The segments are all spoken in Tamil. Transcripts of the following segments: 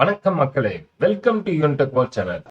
வணக்கம் மக்களே. Welcome to Yuntech world channel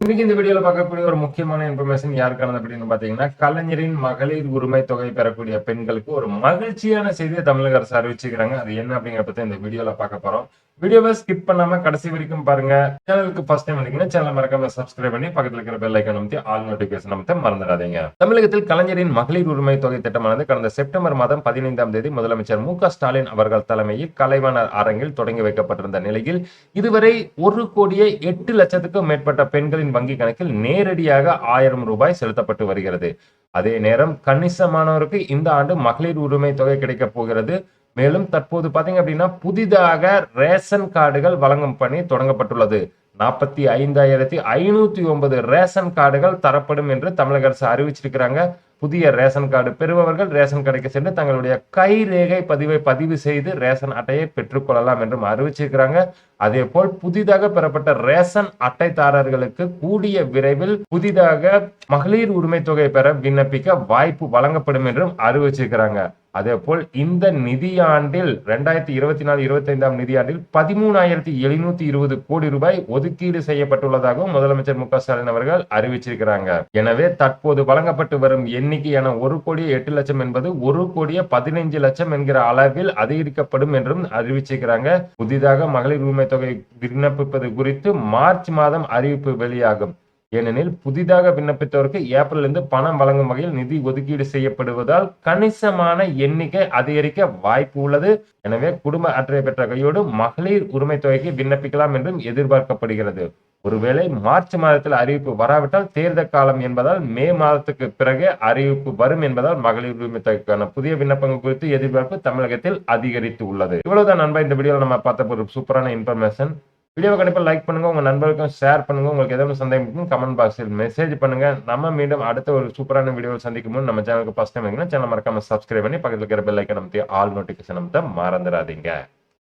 இன்னைக்கு இந்த வீடியோல பார்க்கக்கூடிய ஒரு முக்கியமான இன்ஃபர்மேஷன் யாருக்கானது அப்படின்னு பாத்தீங்கன்னா கலைஞரின் மகளிர் உரிமை தொகை பெறக்கூடிய பெண்களுக்கு ஒரு மகிழ்ச்சியான செய்தியை தமிழக அரசு அறிவிச்சுக்கிறாங்க அது என்ன அப்படிங்கிற பத்தி இந்த வீடியோல பார்க்க போறோம். வீடியோவை ஸ்கிப் பண்ணாம கடைசி வரைக்கும் பாருங்க. சேனலுக்கு ஃபர்ஸ்ட் டைம் வந்தீங்கன்னா சேனல் மறக்காம சப்ஸ்கிரைப் பண்ணி பக்கத்துல இருக்கிற பெல் ஐக்கன் அமைத்து ஆல் நோட்டிபிகேஷன் அமைத்து மறந்துடாதீங்க. தமிழகத்தில் கலைஞரின் மகளிர் உரிமை தொகை திட்டமானது கடந்த செப்டம்பர் மாதம் பதினைந்தாம் தேதி முதலமைச்சர் மு ஸ்டாலின் அவர்கள் தலைமையில் கலைவாணர் அரங்கில் தொடங்கி வைக்கப்பட்டிருந்த நிலையில் இதுவரை ஒரு கோடியே எட்டு லட்சத்துக்கும் மேற்பட்ட பெண்களின் வங்கி கணக்கில் நேரடியாக ஆயிரம் ரூபாய் செலுத்தப்பட்டு வருகிறது. அதே நேரம் கணிசமானோருக்கு இந்த ஆண்டு மகளிர் உரிமை தொகை கிடைக்கப் போகிறது. மேலும் தற்போது பார்த்தீங்க அப்படின்னா புதிதாக ரேஷன் கார்டுகள் வழங்கும் பணி தொடங்கப்பட்டுள்ளது. நாற்பத்தி ஐந்தாயிரத்தி ஐநூத்தி ஒன்பது ரேஷன் கார்டுகள் தரப்படும் என்று தமிழக அரசு அறிவிச்சிருக்கிறாங்க. புதிய ரேஷன் கார்டு பெறுபவர்கள் ரேஷன் கடைக்கு சென்று தங்களுடைய கை ரேகை பதிவை பதிவு செய்து ரேஷன் அட்டையை பெற்றுக்கொள்ளலாம் என்றும் அறிவிச்சிருக்கிறாங்க. அதே போல் புதிதாக பெறப்பட்ட ரேஷன் அட்டைதாரர்களுக்கு கூடிய விரைவில் புதிதாக மகளிர் உரிமை தொகை பெற விண்ணப்பிக்க வாய்ப்பு வழங்கப்படும் என்றும் அறிவிச்சிருக்கிறாங்க. அதே போல் இந்த நிதியாண்டில் ரெண்டாயிரத்தி இருபத்தி நாலு இருபத்தி ஐந்தாம் நிதியாண்டில் பதிமூணாயிரத்தி எழுநூத்தி இருபது கோடி ரூபாய் ஒதுக்கீடு செய்யப்பட்டுள்ளதாகவும் முதலமைச்சர் மு க ஸ்டாலின் அவர்கள் அறிவிச்சிருக்கிறாங்க. எனவே தற்போது வழங்கப்பட்டு வரும் எண்ணிக்கையான ஒரு கோடி எட்டு லட்சம் என்பது ஒரு கோடியே பதினைஞ்சு லட்சம் என்கிற அளவில் அதிகரிக்கப்படும் என்றும் அறிவிச்சிருக்கிறாங்க. புதிதாக மகளிர் உரிமை தொகை விண்ணப்பிப்பது குறித்து மார்ச் மாதம் அறிவிப்பு வெளியாகும். ஏனெனில் புதிதாக விண்ணப்பித்தவருக்கு ஏப்ரலிருந்து பணம் வழங்கும் வகையில் நிதி ஒதுக்கீடு செய்யப்படுவதால் கணிசமான எண்ணிக்கை அதிகரிக்க வாய்ப்பு உள்ளது. எனவே குடும்ப அற்றை பெற்ற கையோடு மகளிர் உரிமை தொகைக்கு விண்ணப்பிக்கலாம் என்றும் எதிர்பார்க்கப்படுகிறது. ஒருவேளை மார்ச் மாதத்தில் அறிவிப்பு வராவிட்டால் தேர்தல் காலம் என்பதால் மே மாதத்துக்கு பிறகு அறிவிப்பு வரும் என்பதால் மகளிர் உரிமை தொகைக்கான புதிய விண்ணப்பங்கள் குறித்து எதிர்பார்ப்பு தமிழகத்தில் அதிகரித்து உள்ளது. இவ்வளவுதான் நண்பா இந்த வீடியோவில் நம்ம பார்த்த ஒரு சூப்பரான இன்ஃபர்மேஷன் வீடியோ கண்டிப்பாக லைக் பண்ணுங்க உங்கள் நண்பர்களுக்கும் ஷேர் பண்ணுங்க உங்களுக்கு ஏதாவது சந்தேகம் இருக்கும் கமெண்ட் பாக்ஸில் மெசேஜ் பண்ணுங்கள் நம்ம மீண்டும் அடுத்த ஒரு சூப்பரான வீடியோவில் சந்திக்கும் போது நம்ம சேனலுக்கு ஃபஸ்ட் டைம் சேனல் மறக்காமல் சப்ஸ்கிரைப் பண்ணி பக்கத்தில் இருக்கிற பெல் ஐக்கன் அமைத்து ஆல் நோட்டிஃபிகேஷன் அமைத்த மறந்துடாதீங்க.